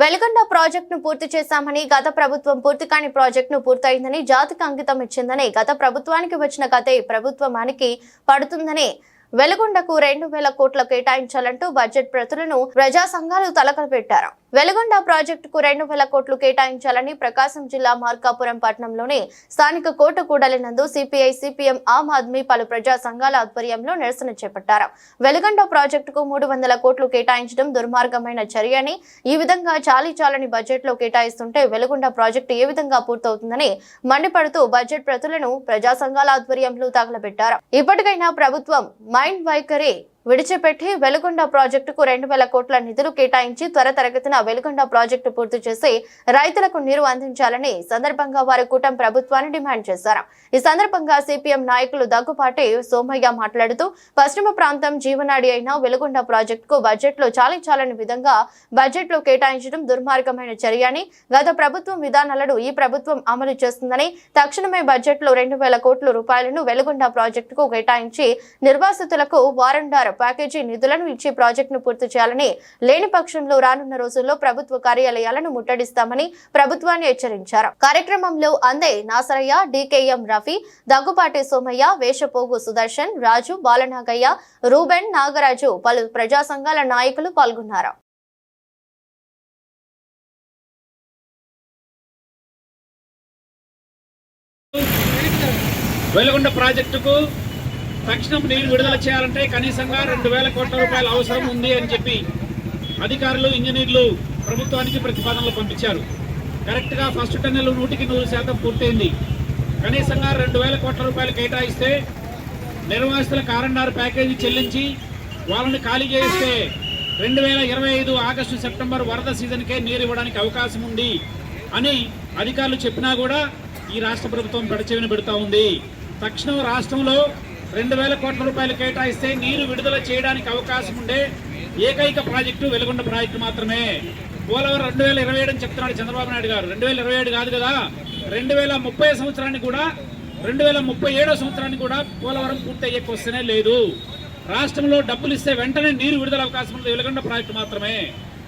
వెలుగొండ ప్రాజెక్టును పూర్తి చేశామని గత ప్రభుత్వం పూర్తి కాని ప్రాజెక్టును పూర్తయిందని జాతికి అంకితం ఇచ్చిందని గత ప్రభుత్వానికి వచ్చిన గతే ప్రభుత్వానికి పడుతుందని వెలుగొండకు రెండు వేల కోట్ల కేటాయించాలంటూ బడ్జెట్ ప్రతులను ప్రజా సంఘాలు తలకలు పెట్టారు వెలుగొండ ప్రాజెక్టుకు రెండు వేల కోట్లు కేటాయించాలని ప్రకాశం జిల్లా మార్కాపురం పట్టణంలోని స్థానిక కోట కూడలినందు సిపిఐ సిపిఎం ఆమ్ ఆద్మీ పలు ప్రజా సంఘాల ఆధ్వర్యంలో నిరసన చేపట్టారు. వెలుగొండ ప్రాజెక్టుకు మూడు వందల కోట్లు కేటాయించడం దుర్మార్గమైన చర్య అని ఈ విధంగా చాలీ చాలని బడ్జెట్లో కేటాయిస్తుంటే వెలుగొండ ప్రాజెక్టు ఏ విధంగా పూర్తవుతుందని మండిపడుతూ బడ్జెట్ ప్రతులను ప్రజా సంఘాల ఆధ్వర్యంలో తగలబెట్టారు. ఇప్పటికైనా ప్రభుత్వం మైండ్ వైఖరి విడిచిపెట్టి వెలుగొండ ప్రాజెక్టుకు రెండు వేల కోట్ల నిధులు కేటాయించి త్వర తరగతిన వెలుగొండ ప్రాజెక్టు పూర్తి చేసి రైతులకు నీరు అందించాలని సందర్భంగా వారు కూటమి ప్రభుత్వాన్ని డిమాండ్ చేశారు. ఈ సందర్భంగా సిపిఎం నాయకులు దగ్గుపాటి సోమయ్య మాట్లాడుతూ పశ్చిమ ప్రాంతం జీవనాడి అయిన వెలుగొండ ప్రాజెక్టుకు బడ్జెట్లో చాలించాలని విధంగా బడ్జెట్లో కేటాయించడం దుర్మార్గమైన చర్య అని గత ప్రభుత్వం విధానాలను ఈ ప్రభుత్వం అమలు చేస్తుందని తక్షణమే బడ్జెట్లో రెండు వేల కోట్ల రూపాయలను వెలుగొండ ప్రాజెక్టుకు కేటాయించి నిర్వాసితులకు వారండారు ప్యాకేజీ నిధులను ఇచ్చి ప్రాజెక్టును పూర్తి చేయాలని లేని పక్షంలో రానున్న రోజుల్లో ప్రభుత్వ కార్యాలయాలను ముట్టడిస్తామని ప్రభుత్వాన్ని హెచ్చరించారు. కార్యక్రమంలో అందే నాసరయ్య డికేఎం రఫీ దగ్గుపాటి సోమయ్య వేషపోగు సుదర్శన్ రాజు బాలనాగయ్య రూబెన్ నాగరాజు పలు ప్రజా సంఘాల నాయకులు పాల్గొన్నారు. వెలుగొండ ప్రాజెక్టుకు తక్షణం నీరు విడుదల చేయాలంటే కనీసంగా రెండు వేల కోట్ల రూపాయల అవసరం ఉంది అని చెప్పి అధికారులు ఇంజనీర్లు ప్రభుత్వానికి ప్రతిపాదనలు పంపించారు. కరెక్ట్గా ఫస్ట్ టన్నెల్ నూటికి నూరు శాతం పూర్తయింది. కనీసంగా రెండు వేల కోట్ల రూపాయలు కేటాయిస్తే నిర్వాసితుల కారండారు ప్యాకేజీ చెల్లించి వాళ్ళని ఖాళీ చేస్తే రెండు వేల ఇరవై ఐదు ఆగస్టు సెప్టెంబర్ వరద సీజన్కే నీరు ఇవ్వడానికి అవకాశం ఉంది అని అధికారులు చెప్పినా కూడా ఈ రాష్ట్ర ప్రభుత్వం పెడచెవిన పెడుతూ ఉంది. తక్షణం రాష్ట్రంలో రెండు వేల కోట్ల రూపాయలు కేటాయిస్తే నీరు విడుదల చేయడానికి అవకాశం ఉండే ఏకైక ప్రాజెక్టు వెలుగొండ ప్రాజెక్టు మాత్రమే. పోలవరం రెండు వేల ఇరవై ఏడు అని చెప్తున్నాడు చంద్రబాబు నాయుడు గారు. రెండు వేల ఇరవై ఏడు కాదు కదా రెండు వేల ముప్పై సంవత్సరానికి కూడా రెండు వేల ముప్పై ఏడో సంవత్సరానికి కూడా పోలవరం పూర్తయ్యే క్వశ్చనే లేదు. రాష్ట్రంలో డబ్బులు ఇస్తే వెంటనే నీరు విడుదల అవకాశం ఉంది వెలుగొండ ప్రాజెక్టు మాత్రమే.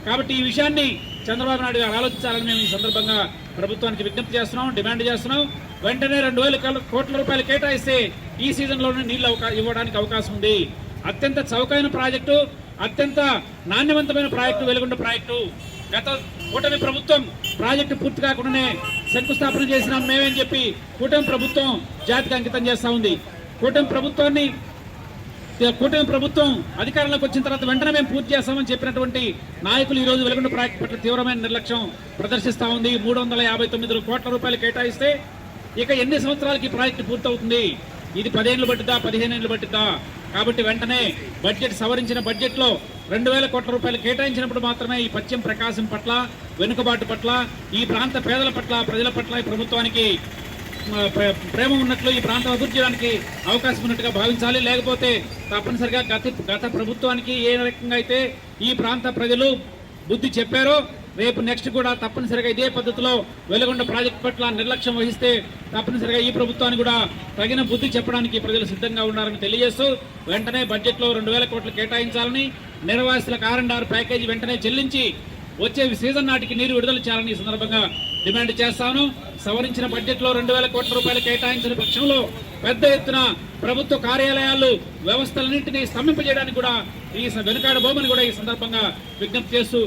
కాబట్టి ఈ విషయాన్ని చంద్రబాబు నాయుడు గారు ఆలోచించాలని మేము ఈ సందర్భంగా ప్రభుత్వానికి విజ్ఞప్తి చేస్తున్నాం డిమాండ్ చేస్తున్నాం. వెంటనే రెండు వేల కోట్ల రూపాయలు కేటాయిస్తే ఈ సీజన్లోనే నీళ్ళు అవకా- ఇవ్వడానికి అవకాశం ఉంది. అత్యంత చౌకైన ప్రాజెక్టు అత్యంత నాణ్యవంతమైన ప్రాజెక్టు వెలుగుండ ప్రాజెక్టు. గత కూటమి ప్రభుత్వం ప్రాజెక్టు పూర్తి కాకుండానే శంకుస్థాపన చేసినాం మేమని చెప్పి కూటమి ప్రభుత్వం జాతికి అంకితం చేస్తా ఉంది. కూటమి ప్రభుత్వాన్ని కూటమి ప్రభుత్వం అధికారంలోకి వచ్చిన తర్వాత వెంటనే మేము పూర్తి చేస్తామని చెప్పినటువంటి నాయకులు ఈ రోజు వెలుగుండ ప్రాజెక్టు పట్ల తీవ్రమైన నిర్లక్ష్యం ప్రదర్శిస్తా ఉంది. మూడు వందల యాభై తొమ్మిది కోట్ల రూపాయలు కేటాయిస్తే ఇక ఎన్ని సంవత్సరాలకి ఈ ప్రాజెక్టు పూర్తవుతుంది? ఇది పదిహేనులు పట్టిద్దా పదిహేను ఏళ్ళు పట్టిద్దా? కాబట్టి వెంటనే బడ్జెట్ సవరించిన బడ్జెట్లో రెండు వేల కోట్ల రూపాయలు కేటాయించినప్పుడు మాత్రమే ఈ పశ్చిమ ప్రకాశం పట్ల వెనుకబాటు పట్ల ఈ ప్రాంత పేదల పట్ల ప్రజల పట్ల ఈ ప్రభుత్వానికి ప్రేమ ఉన్నట్లు ఈ ప్రాంతం అభివృద్ధి చేయడానికి అవకాశం ఉన్నట్టుగా భావించాలి. లేకపోతే తప్పనిసరిగా గత గత ప్రభుత్వానికి ఏ రకంగా అయితే ఈ ప్రాంత ప్రజలు బుద్ధి చెప్పారో రేపు నెక్స్ట్ కూడా తప్పనిసరిగా ఇదే పద్ధతిలో వెలుగొండ ప్రాజెక్టు పట్ల నిర్లక్ష్యం వహిస్తే తప్పనిసరిగా ఈ ప్రభుత్వాన్ని కూడా తగిన బుద్ధి చెప్పడానికి ప్రజలు సిద్ధంగా ఉన్నారని తెలియజేస్తూ వెంటనే బడ్జెట్లో రెండు వేల కోట్లు కేటాయించాలని నిర్వాసితుల కారండారు ప్యాకేజీ వెంటనే చెల్లించి వచ్చే సీజన్ నాటికి నీరు విడుదల చేయాలని ఈ సందర్భంగా డిమాండ్ చేస్తాను. సవరించిన బడ్జెట్లో రెండు వేల కోట్ల రూపాయలు కేటాయించిన పక్షంలో పెద్ద ఎత్తున ప్రభుత్వ కార్యాలయాలు వ్యవస్థలన్నింటినీ స్తంభింపజేయడానికి కూడా ఈ స- కూడా ఈ సందర్భంగా విజ్ఞప్తి చేస్తూ